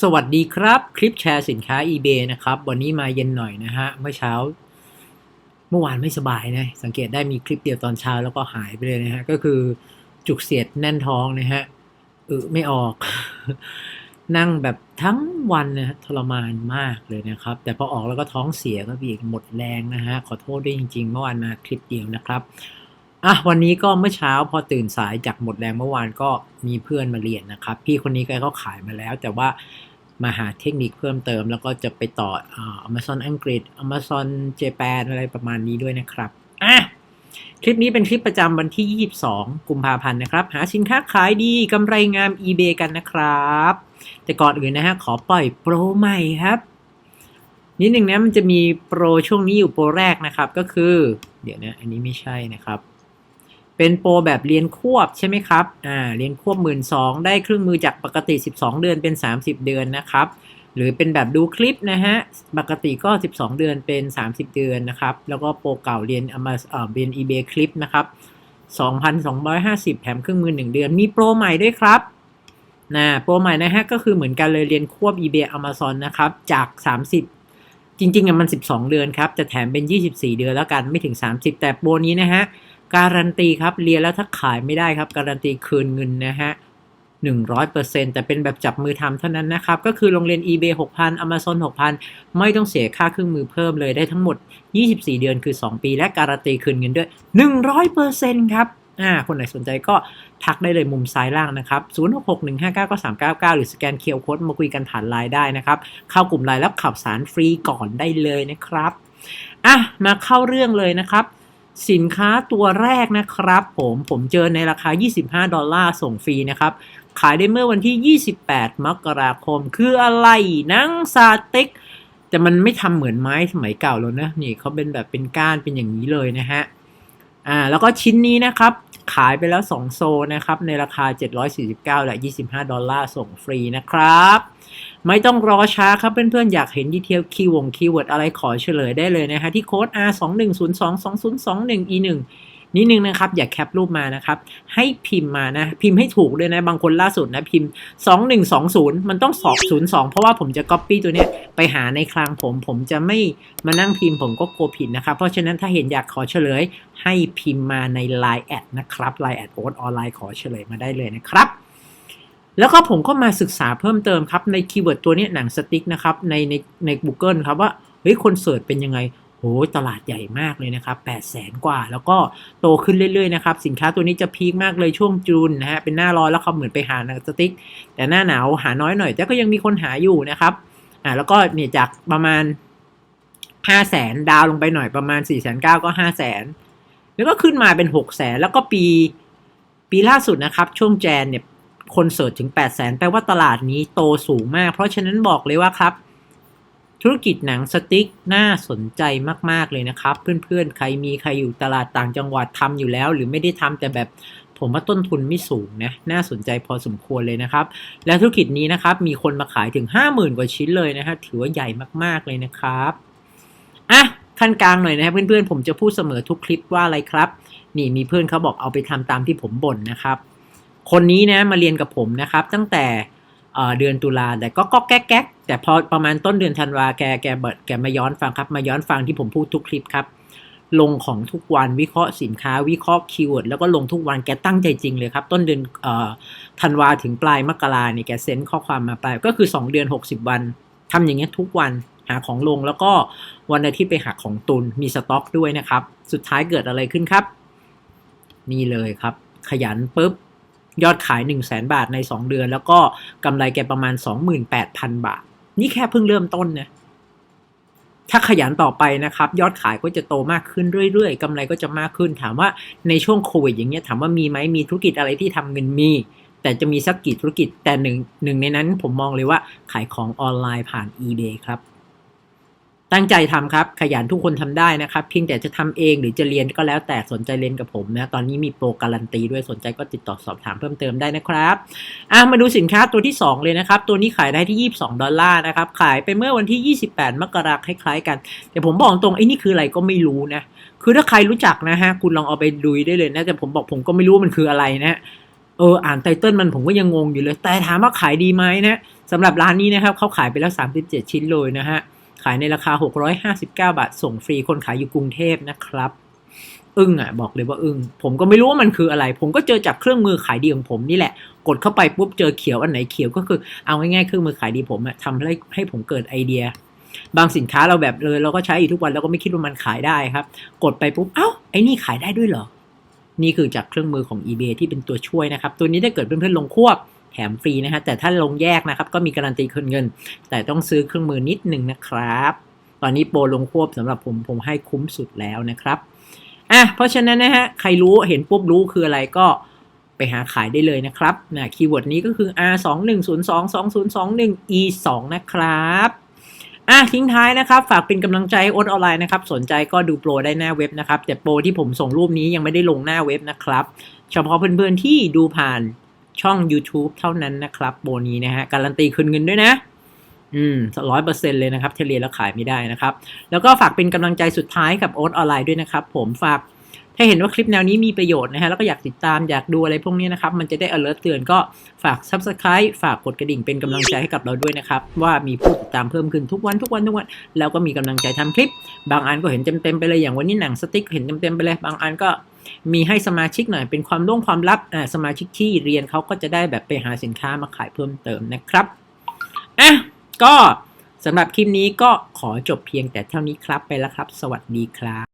สวัสดีครับ คลิปแชร์สินค้า eBay นะครับ วันนี้มาเย็นหน่อยนะฮะ เมื่อเช้า เมื่อวานไม่สบายนะ สังเกตได้มีคลิปเดียวตอนเช้าแล้วก็หายไปเลยนะฮะ ก็คือจุกเสียดแน่นท้องนะฮะเออไม่ออก นั่งแบบทั้งวันนะฮะทรมานมากเลยนะครับ แต่พอออกแล้วก็ท้องเสียก็อีกหมดแรงนะฮะ ขอโทษด้วยจริงๆ เมื่อวานมาคลิปเดียวนะครับ อะวันนี้ก็เมื่อเช้าพอตื่นสายจากหมดแรงเมื่อวานก็มีเพื่อนมาเรียนนะครับ พี่คนนี้แกก็ขายมาแล้ว แต่ว่ามาหาเทคนิคเพิ่มเติม แล้วก็จะไปต่ออ่า Amazon อังกฤษ Amazon เจแปนอะไรประมาณนี้ด้วยนะครับอะคลิปนี้เป็นคลิปประจำวันที่ 22 กุมภาพันธ์นะครับ หาสินค้าขายดีกำไรงาม eBay กันนะครับ แต่ก่อนอื่นนะฮะขอปล่อยโปรใหม่ครับ นิดหนึ่งนะมันจะมีโปรช่วงนี้อยู่โปรแรกนะครับก็คือ เดี๋ยวนะ อันนี้ไม่ใช่นะครับ เป็นโปรแบบเรียนควบใช่ไหมครับ อ่า เรียนควบหมื่นสองได้เครื่องมือจากปกติ 12 เดือนเป็น 30 เดือนนะครับ หรือเป็นแบบดูคลิปนะฮะ ปกติก็ 12 เดือนเป็น 30 เดือนนะครับ แล้วก็โปรเก่าเรียนเอามาเอ่อเรียน eBay คลิปนะครับ 2,250 แถมเครื่องมือ 1 เดือน มีโปรใหม่ด้วยครับนะโปรใหม่นะฮะก็คือเหมือนกันเลยเรียนควบ eBay Amazon นะครับ จาก 30จริงๆอะมัน 12 เดือนครับ จะแถมเป็น 24 เดือนแล้วกัน ไม่ถึง 30 แต่โปรนี้นะฮะ การันตีครับเรียนแล้วถ้าขายไม่ได้ครับ การันตีคืนเงินนะฮะ100%แต่เป็นแบบจับมือทำเท่านั้นนะครับ ก็คือโรงเรียน eBay 6,000 Amazon 6,000 ไม่ต้องเสียค่าเครื่องมือเพิ่มเลยได้ทั้งหมด 24 เดือนคือ 2 ปี และการันตีคืนเงินด้วย 100%ครับอ่าคนไหนสนใจก็ทักได้เลยมุมซ้ายล่างนะครับ 0661599399 หรือสแกนเคอร์โค้ดมาคุยกันผ่านไลน์ได้นะครับ เข้ากลุ่มไลน์แล้วข่าวสารฟรีก่อนได้เลยนะครับอะมาเข้าเรื่องเลยนะครับ สินค้าตัวแรกนะครับผมผมเจอในราคา 25 ดอลลาร์ส่งฟรีนะครับ ขายได้เมื่อวันที่ 28 มกราคม คืออะไรหนังซาติก แต่มันไม่ทำเหมือนไม้สมัยเก่าแล้วนะ นี่เขาเป็นแบบเป็นก้านเป็นอย่างนี้เลยนะฮะอ่าแล้วก็ชิ้นนี้นะครับ ขายไปแล้ว 2 โซนะครับ ในราคา 749 และ 25 ดอลลาร์ส่งฟรีนะครับ ไม่ต้องรอช้าครับเพื่อนๆ อยากเห็นดีเทลคีย์วงคีย์เวิร์ดอะไรขอเฉลยได้เลยนะฮะที่โค้ด R 2 1 0 2 2 0 2 1 E 1 นิดนึงนะครับ อย่าแคปรูปมานะครับ ให้พิมพ์มานะ พิมพ์ให้ถูกด้วยนะ บางคนล่าสุดนะพิมพ์ 2120 มันต้อง202 เพราะว่าผมจะ Copy ตัวเนี้ยไปหาในคลังผม ผมจะไม่มานั่งพิมพ์ผมก็กลัวผิดนะครับ เพราะฉะนั้นถ้าเห็นอยากขอเฉลย ให้พิมพ์มาใน Line แอดนะครับ Line แอดโอ๊ตออนไลน์ขอเฉลยมาได้เลยนะครับแล้วก็ผมก็มาศึกษาเพิ่มเติมครับ ในคีย์เวิร์ดตัวนี้หนังสติ๊กนะครับ ในในใน Google ครับว่าเฮ้ยคนเสิร์ชเป็นยังไง โหตลาดใหญ่มากเลยนะครับ8 0 0แสนกว่า แล้วก็โตขึ้นเรื่อยๆนะครับ สินค้าตัวนี้จะพีคมากเลยช่วงจูนนะฮะ เป็นหน้าร้อนแล้วเขาเหมือนไปหาหนังสติ๊ก แต่หน้าหนาวหาน้อยหน่อย แต่ก็ยังมีคนหาอยู่นะครับ อ่า แล้วก็เนี่ยจากประมาณ 5 0 0แสนดาวลงไปหน่อยประมาณ 4 9 0 0 0ก็ 5 0 0แสนแล้วก็ขึ้นมาเป็น 6 0แสนแล้วก็ปี ปีล่าสุดนะครับ ช่วงแจนเนี่ยคนเสิร์ชถึง 8 0 0แสนแปลว่าตลาดนี้โตสูงมาก เพราะฉะนั้นบอกเลยว่าครับ ธุรกิจหนังสติ๊กน่าสนใจมาก ๆ เลยนะครับ เพื่อนๆ ใครมีใครอยู่ตลาดต่างจังหวัดทำอยู่แล้ว หรือไม่ได้ทำแต่แบบผมว่าต้นทุนไม่สูงนะน่าสนใจพอสมควรเลยนะครับ และธุรกิจนี้นะครับมีคนมาขายถึง 50,000 กว่าชิ้นเลยนะฮะถือว่าใหญ่มากๆเลยนะครับอะขั้นกลางหน่อยนะครับเพื่อนๆผมจะพูดเสมอทุกคลิปว่าอะไรครับ นี่มีเพื่อนเขาบอกเอาไปทำตามที่ผมบ่นนะครับ คนนี้นะมาเรียนกับผมนะครับ ตั้งแต่ เดือนตุลาแต่ก็ก็แก๊กแก๊กแต่พอประมาณต้นเดือนธันวาแกแกเบิดแกมาย้อนฟังครับ มาย้อนฟังที่ผมพูดทุกคลิปครับ ลงของทุกวันวิเคราะห์สินค้า วิเคราะห์คีย์เวิร์ดแล้วก็ลงทุกวันแกตั้งใจจริงเลยครับ ต้นเดือนอธันวาถึงปลายมกราเนี่ยแกเซ็นข้อความมาปลายก็คือ 2 เดือน 60 วันทำอย่างเงี้ยทุกวันหาของลงแล้วก็วันอาทิตย์ไปหาของตุนมีสต็อกด้วยนะครับ สุดท้ายเกิดอะไรขึ้นครับ นี่เลยครับ ขยันปุ๊บ ยอดขาย 1 0 0 0 0แบาทใน 2 เดือน แล้วก็กำไรแกประมาณ 28,000 บาท นี่แค่เพิ่งเริ่มต้นนะถ้าขยันต่อไปนะครับ ยอดขายก็จะโตมากขึ้นเรื่อยๆกำไรก็จะมากขึ้น ถามว่าในช่วงโควิดอย่างเงี้ยถามว่ามีไหมมีธุรกิจอะไรที่ทำเงินมี แต่จะมีสักกี่ธุรกิจแต่หนึ่งหนึ่งในนั้นผมมองเลยว่าขายของออนไลน์ผ่าน eBay ครับ ตั้งใจทำครับ ขยันทุกคนทำได้นะครับ เพียงแต่จะทำเองหรือจะเรียนก็แล้วแต่สนใจเรียนกับผมนะ ตอนนี้มีโปรการันตีด้วยสนใจก็ติดต่อสอบถามเพิ่มเติมได้นะครับอะมาดูสินค้าตัวที่ 2 เลยนะครับ ตัวนี้ขายได้ที่ 22 ดอลลาร์นะครับ ขายไปเมื่อวันที่ 28 มกราคมคล้ายๆกัน แต่ผมบอกตรงไอ้นี่คืออะไรก็ไม่รู้นะ คือถ้าใครรู้จักนะฮะคุณลองเอาไปดูได้เลยนะแต่ผมบอกผมก็ไม่รู้มันคืออะไรนะเอออ่านไตเติ้ลมันผมก็ยังงงอยู่เลย แต่ถามว่าขายดีไหมนะสำหรับร้านนี้นะครับเขาขายไปแล้ว 37 ชิ้นเลยนะฮะ ขายในราคา 659 บาท ส่งฟรีคนขายอยู่กรุงเทพนะครับ อึ้งอะ บอกเลยว่าอึ้งผมก็ไม่รู้ว่ามันคืออะไร ผมก็เจอจากเครื่องมือขายดีของผมนี่แหละ กดเข้าไปปุ๊บเจอเขียวอันไหนเขียวก็คือเอาง่ายๆเครื่องมือขายดีผมอะทำให้ให้ผมเกิดไอเดีย บางสินค้าเราแบบเลย เราก็ใช้อยู่ทุกวันเราก็ไม่คิดว่ามันขายได้ครับ กดไปปุ๊บเอ้าไอ้นี่ขายได้ด้วยเหรอนี่คือจากเครื่องมือของ eBay ที่เป็นตัวช่วยนะครับ ตัวนี้ถ้าเกิดเพื่อนๆลงควบ แถมฟรีนะฮะแต่ถ้าลงแยกนะครับ ก็มีการันตีคืนเงิน แต่ต้องซื้อเครื่องมือนิดหนึ่งนะครับ ตอนนี้โปรลงควบสำหรับผมผมให้คุ้มสุดแล้วนะครับอะเพราะฉะนั้นนะฮะใครรู้เห็นปุ๊บรู้คืออะไรก็ไปหาขายได้เลยนะครับนะคีย์เวิร์ดนี้ก็คือ r 2 1 0 2 2 0 2 1 e 2นะครับอะทิ้งท้ายนะครับ ฝากเป็นกำลังใจให้โอ๊ตออนไลน์นะครับ สนใจก็ดูโปรได้หน้าเว็บนะครับ แต่โปรที่ผมส่งรูปนี้ยังไม่ได้ลงหน้าเว็บนะครับ เฉพาะเพื่อนๆที่ดูผ่าน ช่อง YouTube เท่านั้นนะครับโปรนี้นะฮะการันตีคืนเงินด้วยนะ อืมร้อยเปอร์เซ็นเลยนะครับ เทเลแล้วขายไม่ได้นะครับ แล้วก็ฝากเป็นกำลังใจสุดท้ายกับโอ๊ตออนไลน์ด้วยนะครับ ผมฝากถ้าเห็นว่าคลิปแนวนี้มีประโยชน์นะฮะ แล้วก็อยากติดตามอยากดูอะไรพวกนี้นะครับ มันจะได้ alert เตือนก็ฝาก subscribe ฝากกดกระดิ่งเป็นกำลังใจให้กับเราด้วยนะครับ ว่ามีผู้ติดตามเพิ่มขึ้นทุกวันทุกวันทุกวัน แล้วก็มีกำลังใจทำคลิป บางอันก็เห็นเต็มๆไปเลยอย่างวันนี้หนังสติ๊กเห็นเต็มๆไปเลย บางอันก็ มีให้สมาชิกหน่อยเป็นความล่วงความลับอ่าสมาชิกที่เรียนเขาก็จะได้แบบไปหาสินค้ามาขายเพิ่มเติมนะครับอะก็สำหรับคลิปนี้ก็ขอจบเพียงแต่เท่านี้ครับไปแล้วครับ สวัสดีครับ